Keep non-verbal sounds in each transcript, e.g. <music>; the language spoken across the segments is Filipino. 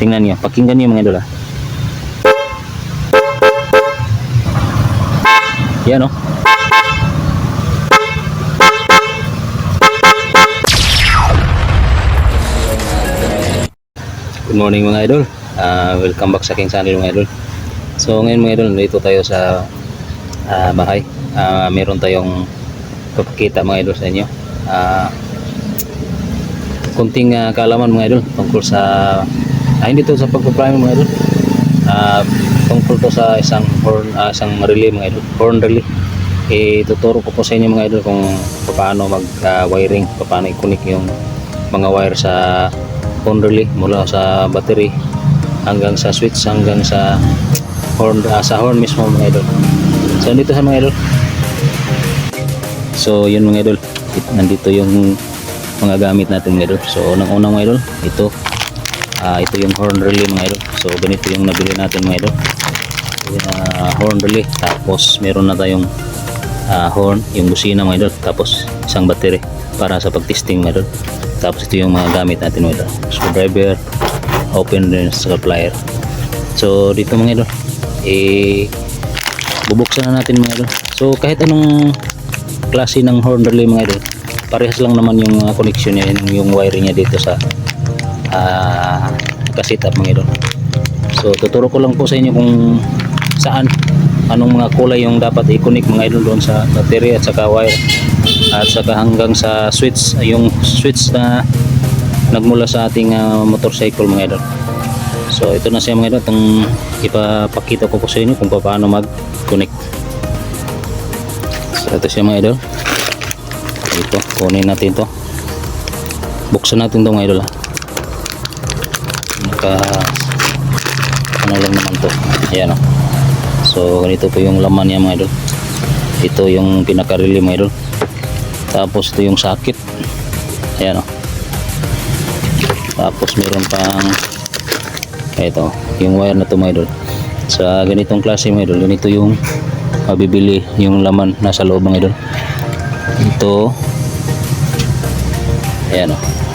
Tingnan niyo, pakinggan niyo mga idol ah. Yan oh. Good morning mga idol. Ah, welcome back sa aking channel mga idol. So ngayon mga idol, dito tayo sa ah, bahay. Ah, meron tayong papakita mga idol sa inyo. Ah, kunting ah, kaalaman mga idol tungkol sa ah, hindi to sa pagpaprime mga idol. Ah, tungkol to sa isang horn, ah, isang relay mga idol. Horn relay. Eh, tuturo ko po sa inyo mga idol kung paano mag-wiring, paano i-connect yung mga wire sa phone relay mula sa battery hanggang sa switch hanggang sa horn ah, sa horn mismo mga idol. So dito sa mga idol. So yun mga idol. It- Nandito yung mga gamit natin mga idol. So unang-unang mga idol, ito ah, ito yung horn relay mga idol. So ganito yung nabili natin mga idol. Ah, horn relay tapos meron na tayong ah, horn, yung busina mga idol, tapos isang battery para sa pag-testing mga idol. Tapos ito yung mga gamit natin mga idol. Screwdriver, open din sa plier. So dito mga idol, eh bubuksan na natin mga idol. So kahit anong klase ng horn relay mga idol, parehas lang naman yung mga connection niya, yung, yung wiring niya dito sa ah kasit up mga idol. So tuturo ko lang po sa inyo kung saan anong mga kulay yung dapat i-connect mga idol doon sa battery at saka wire at saka hanggang sa switch yung switch na nagmula sa ating ah, motorcycle mga idol. So ito na siya mga idol itong ipapakita ko po sa inyo kung paano mag-connect. So ito siya mga idol. Ito, kunin natin to. Buksan natin to mga idol. ah. Naka ano lang naman to. Ayan oh. So ganito po yung laman niya mga idol. Ito yung pinaka-relay mga idol. Tapos ito yung socket. Ayan oh. Tapos meron pang ito, yung wire na to mga idol. Sa ganitong klase mga idol, ganito yung mabibili yung laman nasa loob mga idol. Ito Ayan oh.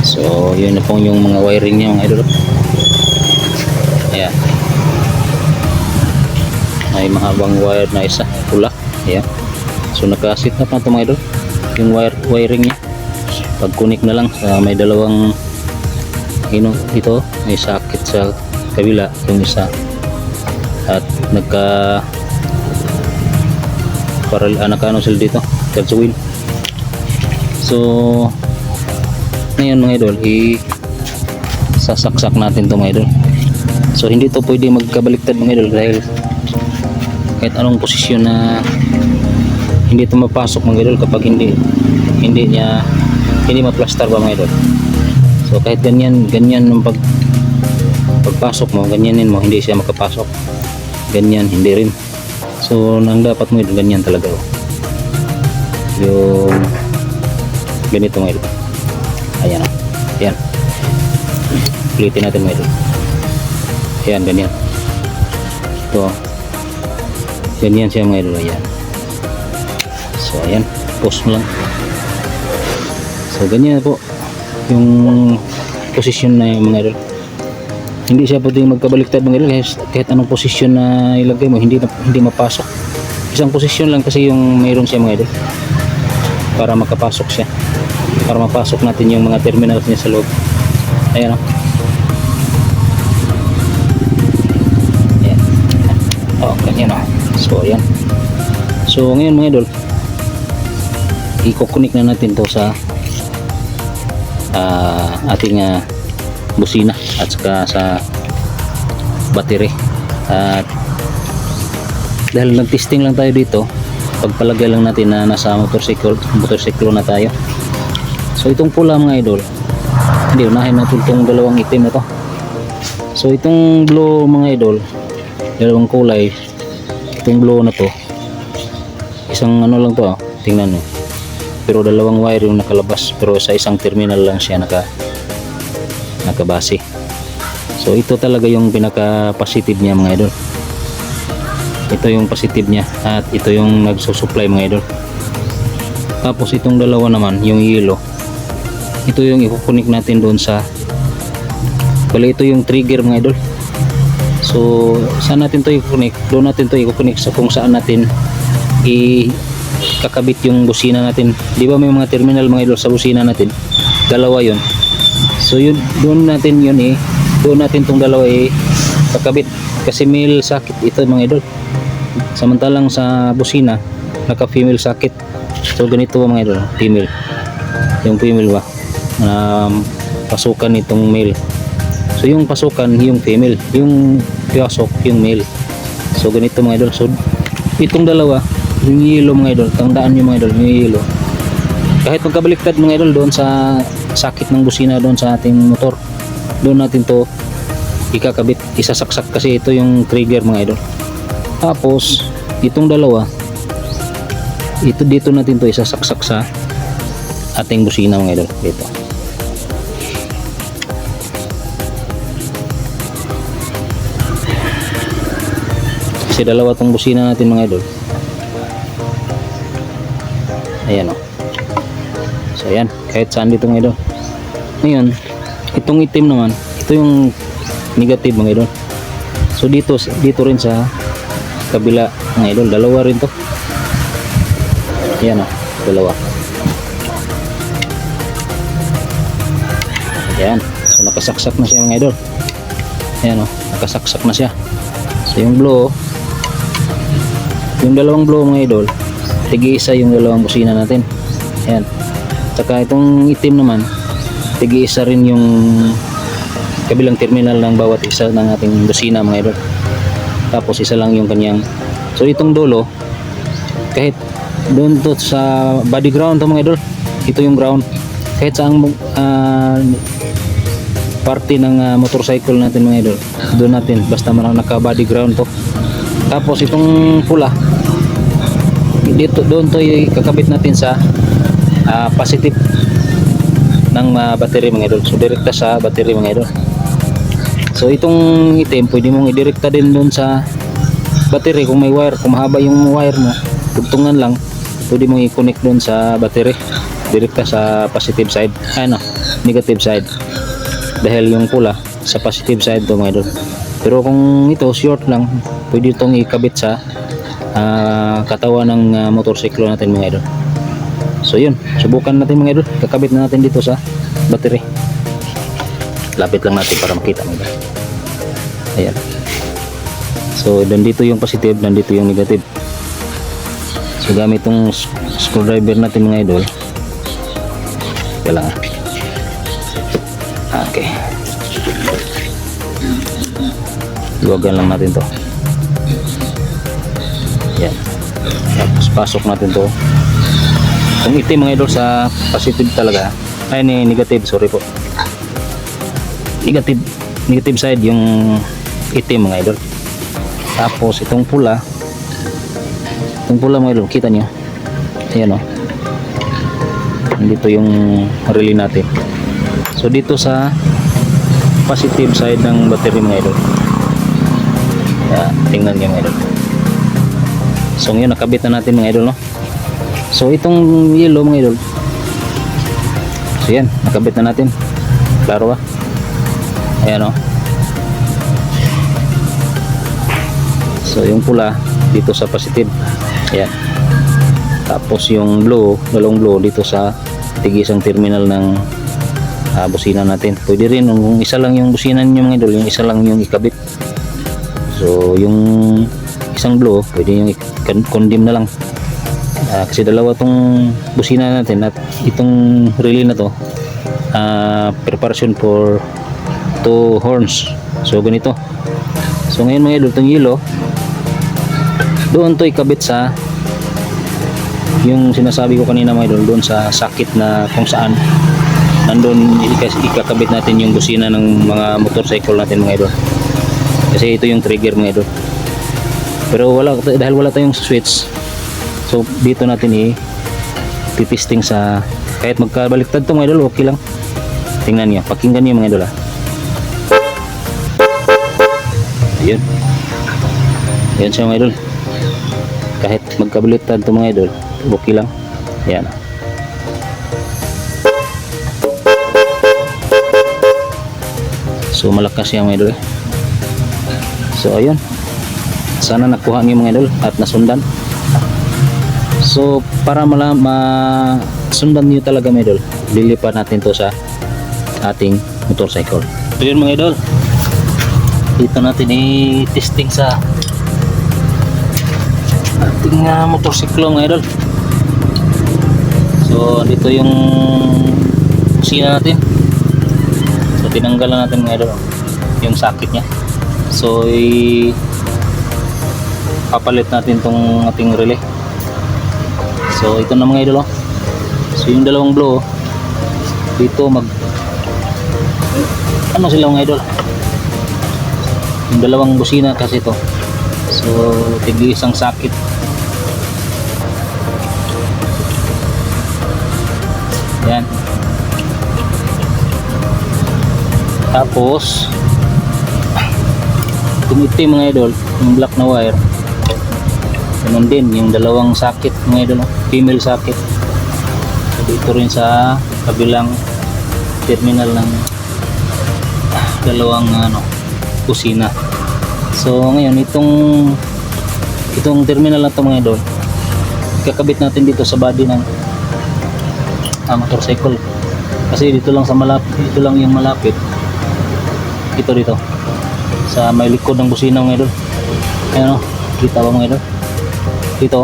So, yun na pong yung mga wiring niya mga idol. Ayan. May mahabang wire na isa, pula. Ayan. So, nakasit na pa ito mga idol. Yung wire, wiring niya. Pag connect na lang, sa may dalawang ino dito, may socket sa kabila, yung isa. At nagka para ah, naka ano sila dito, third wheel. So, ngayon mga idol, i sasaksak natin to mga idol. So, hindi to pwede magkabaliktad mga idol dahil kahit anong posisyon na hindi to mapasok mga idol kapag hindi hindi niya hindi ma-plaster ba mga idol. So, kahit ganyan, ganyan ng pag pagpasok mo, ganyanin mo, hindi siya makapasok. Ganyan, hindi rin. So, nang dapat mo idol, ganyan talaga. Oh. Yung ganito mga idol. Ayan. Ulitin natin mga idol. Ayan, ganyan. Ito. Ganyan siya mga idol. Ayan. So, ayan. Post mo lang. So, ganyan po. Yung posisyon na yung mga. Hindi siya pwedeng magkabaliktad mga idol. Kahit, anong posisyon na ilagay mo, hindi, hindi mapasok. Isang posisyon lang kasi yung mayroon siya mga idol. Para makapasok siya para mapasok natin yung mga terminals niya sa loob. Ayan o ayan. Oh ganyan o so ayan. So ngayon mga idol i-connect na natin to sa ah, ating ah, busina at saka sa battery. At dahil nag-testing lang tayo dito pagpalagay lang natin na nasa motorcycle motorsiklo na tayo So itong pula mga idol, hindi unahin natin itong dalawang itim na to. So itong blue mga idol, dalawang kulay, itong blue na to, isang ano lang to, ah, tingnan nyo. Pero dalawang wire yung nakalabas, pero sa isang terminal lang siya naka nakabase. So ito talaga yung pinaka positive niya mga idol. Ito yung positive niya at ito yung nagsusupply mga idol. Tapos itong dalawa naman, yung yellow, ito yung ikukunik natin doon sa bali ito yung trigger mga idol. So saan natin to i-connect? Doon natin to i-connect sa kung saan natin i kakabit yung busina natin. Di ba may mga terminal mga idol sa busina natin? Dalawa yon so yun doon natin yun eh. Doon natin tong dalawa eh kakabit. Kasi male socket ito mga idol. Samantalang sa busina naka female socket. So ganito mga idol female. Yung female ba um, pasukan itong male. So yung pasukan yung female. Yung pasok yung male. So ganito mga idol. So itong dalawa yung yellow mga idol tandaan nyo mga idol yung yellow. Kahit magkabaliktad mga idol doon sa sakit ng busina doon sa ating motor doon natin to ikakabit isasaksak kasi ito yung trigger mga idol. Tapos itong dalawa ito dito natin to isasaksak sa ating busina mga idol. Dito kasi dalawa tong busina natin mga idol. Ayan o so ayan. Kahit saan dito mga idol. Ngayon itong itim naman ito yung negative mga idol. So dito dito rin sa kabila mga idol. Dalawa rin to. Ayan o dalawa. Ayan. So nakasaksak na siya mga idol. Ayan o nakasaksak na siya. So yung blue yung dalawang blue mga idol tigi-isa yung dalawang busina natin. Ayan. Saka itong itim naman tigi-isa rin yung kabilang terminal ng bawat isa ng ating busina mga idol. Tapos isa lang yung kanyang. So itong dulo kahit doon to sa body ground to mga idol ito yung ground. Kahit sa ang parte ng ah, motorcycle natin mga idol doon natin basta naka body ground to tapos itong pula dito doon to kakabit natin sa ah, positive ng ah, battery mga idol. So direkta sa battery mga idol. So itong itim pwede mong idirekta din doon sa battery. Kung may wire kung mahaba yung wire mo tugtungan lang pwede mong i-connect doon sa battery. Direkta sa positive side. Ano negative side. Dahil yung pula sa positive side to mga idol pero kung ito short lang pwede itong ikabit sa ah, katawan ng ah, motorsiklo natin mga idol. So yun. Subukan natin mga idol. Kakabit na natin dito sa battery. Lapit lang natin para makita mga idol. Ayan. So nandito yung positive nandito yung negative. So gamit itong screwdriver natin mga idol. Lang luwagan lang natin to. Yan. Tapos pasok natin to. Kung itim mga idol sa positive talaga. Ay negative sorry po. Negative negative side yung itim mga idol. Tapos itong pula. Itong pula mga idol kita nyo ayan o dito yung relay natin. So dito sa positive side ng battery mga idol kaya tingnan nyo mga idol. So ngayon nakabit na natin mga idol no? So itong yellow mga idol. So yan nakabit na natin. Klaro ba? Ayan o so yung pula dito sa positive. Ayan. Tapos yung blue dalawang blue dito sa tigisang terminal ng ah, busina natin. Pwede rin kung isa lang yung busina ninyo mga idol. Yung isa lang yung ikabit so yung isang blue pwede yung i-condemn na lang. Ah, kasi dalawa tong busina natin at itong relay na to ah, preparation for two horns. So ganito. So ngayon mga idol itong yellow doon to ikabit sa yung sinasabi ko kanina mga idol doon sa sakit na kung saan nandun ikakabit natin yung busina ng mga motorcycle natin mga idol kasi ito yung trigger mga idol pero wala dahil wala tayong switch so dito natin i titisting sa kahit magkabaliktad to mga idol okay lang. Tingnan niyo pakinggan niyo mga idol ah. Ayun. Ayun siya mga idol. Kahit magkabaliktad to mga idol okay lang. Yan So malakas siya mga idol. eh. So ayun. Sana nakuha niyo mga idol at nasundan. So para mala ma sundan niyo talaga mga idol, lilipat natin to sa ating motorcycle. So yun mga idol. Dito natin i-testing sa ating uh, motorsiklo mga idol. So dito yung kusina natin. So tinanggal na natin mga idol yung sakit niya. So i papalit natin tong ating relay. So ito na mga idol oh. So yung dalawang blow oh, dito mag ano sila mga idol? Yung dalawang busina kasi to. So tigli isang sakit. Yan. Tapos itong itim mga idol, yung black na wire. Ganun din, yung dalawang sakit mga idol, female sakit. So, dito rin sa kabilang terminal ng dalawang ano, kusina. So ngayon itong itong terminal na to mga idol, kakabit natin dito sa body ng ah, motorcycle. Kasi dito lang sa malapit, dito lang yung malapit. Ito dito. Sa may likod ng busina mga idol. Ayan o, kita ba mga idol? Dito.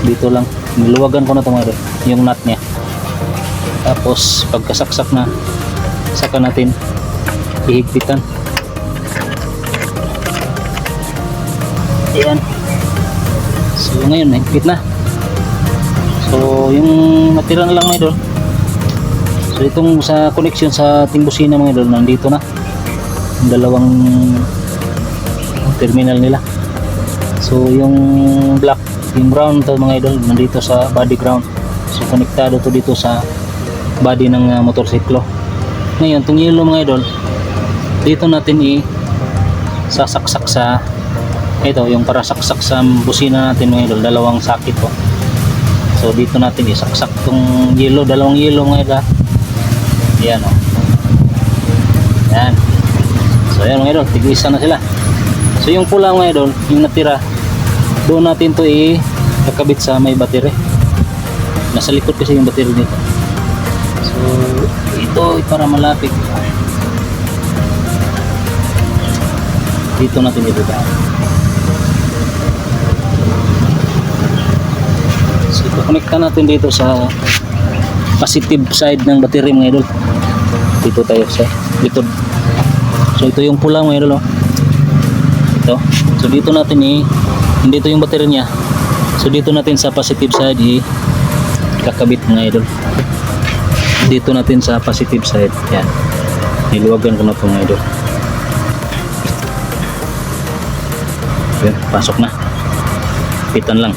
Dito lang. Niluwagan ko na ito mga. Yung nut niya. Tapos pagkasaksak na, saka natin ihigpitan. Ayan. So ngayon, nahigpit na. So yung natira na lang mga idol. So itong sa connection sa ating busina mga idol, nandito na. Dalawang terminal nila. So yung black, yung brown to mga idol, nandito sa body ground. So konektado to dito sa body ng uh, motorsiklo. Ngayon, itong yellow mga idol, dito natin i sasaksak sa ito, yung para saksak sa busina natin mga idol, dalawang sakit po. So dito natin isaksak tong yellow, dalawang yellow mga idol. Yan o. Yan. So yan mga idol, tig-isa na sila. So yung pula mga yung natira, doon natin to i-kakabit sa may battery. Nasa likod kasi yung battery nito. So ito ay para malapit. Dito natin ibaba. So ito natin dito sa positive side ng battery mga idol. Dito tayo sa likod. So ito yung pula mga idol. Oh. Ito. So dito natin i hindi ito yung battery niya. So dito natin sa positive side i kakabit mga idol. Dito natin sa positive side. Yan. Niluwagan ko na ito mga idol. Yan, pasok na. Pitan lang.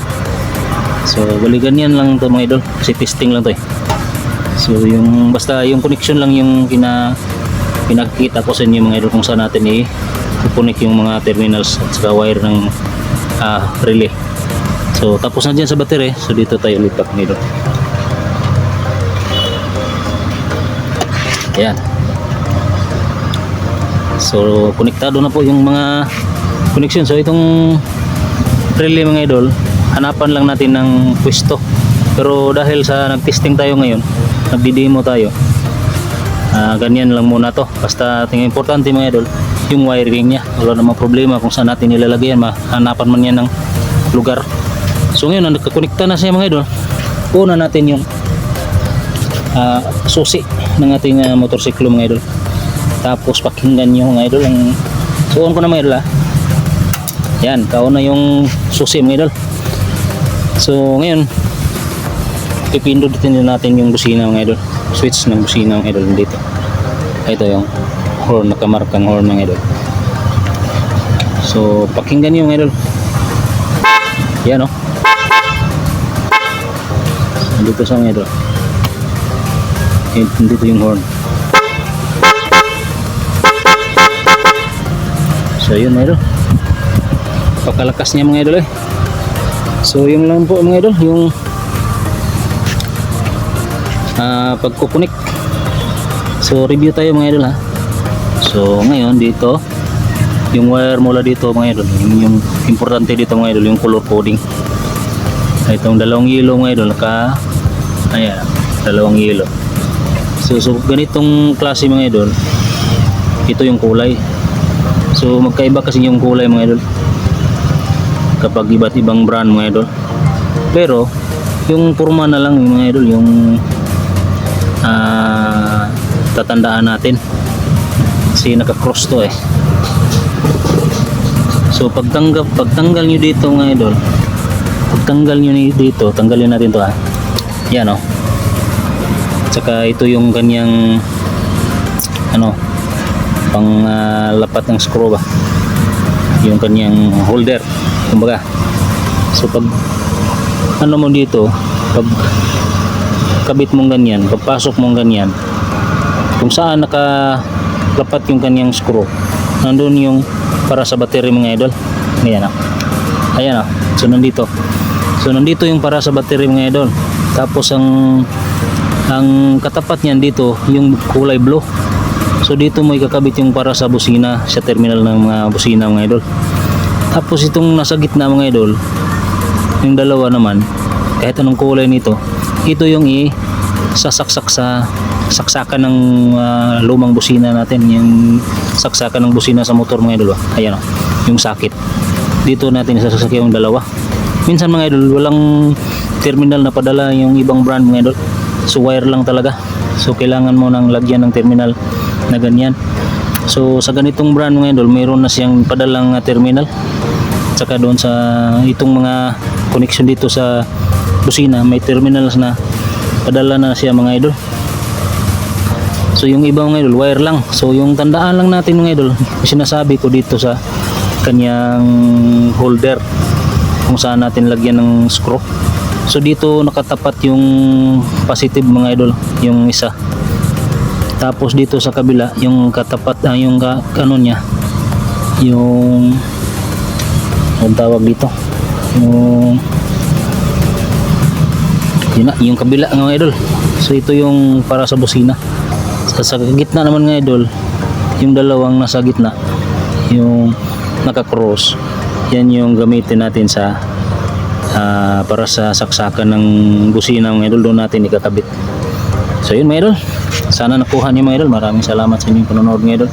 So, bali ganyan lang to mga idol. Kasi testing lang to eh. So, yung basta yung connection lang yung kina pinakita ko sa inyo mga idol kung saan natin i connect yung mga terminals at saka wire ng ah, relay. So, tapos na dyan sa battery. So, dito tayo lipat mga idol. Ayan. So, konektado na po yung mga connection. So, itong relay mga idol, hanapan lang natin ng pwesto. Pero dahil sa nag-testing tayo ngayon, nagdi-demo tayo, ah, ganyan lang muna to. Basta tingin importante mga idol, yung wiring niya. Wala namang problema kung saan natin ilalagay yan. Mahanapan man yan ng lugar. So ngayon, nagkakonekta na siya mga idol. Una natin yung ah, susi ng ating ah, motorsiklo mga idol. Tapos pakinggan nyo mga idol. Ang suon ko na mga idol ah. Yan, kauna yung susi mga idol. So ngayon, pipindutin din natin yung busina mga idol. Switch ng busina mga idol dito. Ito yung horn, nakamarkang horn mga idol. So pakinggan nyo mga idol. Yan oh. Dito sa mga idol. Dito yung horn. So yun mga idol. Pakalakas niya mga idol eh. So yung lang po mga idol, yung ah pagkukunik. So review tayo mga idol ha. So ngayon dito, yung wire mula dito mga idol, yung, yung importante dito mga idol, yung color coding. Itong dalawang yellow mga idol, naka, ayan, dalawang yellow. So, so ganitong klase mga idol, ito yung kulay. So magkaiba kasi yung kulay mga idol. Kapag iba't ibang brand mga idol. Pero yung forma na lang yung mga idol, yung ah, tatandaan natin. Kasi naka-cross to eh. So pagtanggal pagtanggal niyo dito mga idol, pagtanggal niyo ni- dito, tanggalin natin to ah. Yan oh. Tsaka ito yung kanyang ano pang ah, lapat ng screw ba. Yung kanyang holder, kumbaga. So pag ano mo dito, pag kabit mong ganyan, pagpasok mong ganyan, kung saan nakalapat yung kanyang screw, nandun yung para sa battery mga idol. Ayan ah. Ayan ah. So nandito. So nandito yung para sa battery mga idol. Tapos ang ang katapat niyan dito yung kulay blue. So dito mo ikakabit yung para sa busina sa terminal ng mga busina mga idol. Tapos itong nasa gitna mga idol, yung dalawa naman, kahit anong kulay nito, ito yung i sasaksak sa saksakan ng ah, lumang busina natin, yung saksakan ng busina sa motor mga idol. ah. Ayan o, yung sakit. Dito natin isasaksak yung dalawa. Minsan mga idol, walang terminal na padala yung ibang brand mga idol. So wire lang talaga. So kailangan mo nang lagyan ng terminal na ganyan. So sa ganitong brand mga idol, mayroon na siyang padalang ah, terminal. Tsaka doon sa itong mga connection dito sa busina, may terminals na padala na siya mga idol. So yung iba mga idol, wire lang. So yung tandaan lang natin mga idol, sinasabi ko dito sa kanyang holder kung saan natin lagyan ng screw. So dito nakatapat yung positive mga idol, yung isa. Tapos dito sa kabila, yung katapat ah, yung ka, ano niya, yung ang tawag dito, yung yun na, yung kabila mga idol. So ito yung para sa busina. Sa, sa gitna naman ng idol, yung dalawang nasa gitna, yung naka-cross, yan yung gamitin natin sa ah, para sa saksakan ng busina ng idol doon natin ikakabit. So yun mga idol, sana nakuha niyo mga idol. Maraming salamat sa inyong panonood mga idol.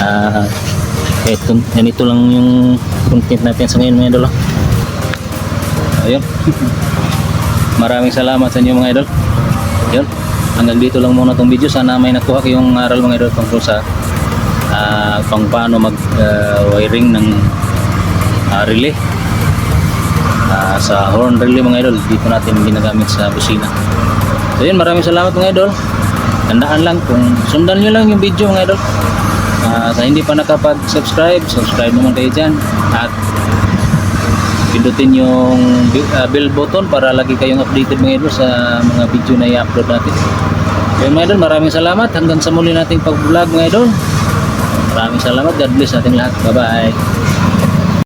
Ah, eto, ganito lang yung content natin sa ngayon mga idol. ah. Ayun. <laughs> Maraming salamat sa inyo mga idol. Yun. Hanggang dito lang muna tong video. Sana may nakuha kayong aral mga idol tungkol sa ah, pang paano mag ah, wiring ng ah, relay. Ah, sa horn relay mga idol. Dito natin ginagamit sa busina. So yun, maraming salamat mga idol. Tandaan lang kung sundan nyo lang yung video mga idol. Ah, sa hindi pa nakapag-subscribe, subscribe naman kayo dyan. At pindutin yung ah, bell button para lagi kayong updated mga idol sa mga video na i-upload natin. Kaya mga idol, maraming salamat. Hanggang sa muli nating pag-vlog mga idol. Maraming salamat. God bless natin lahat. Bye-bye.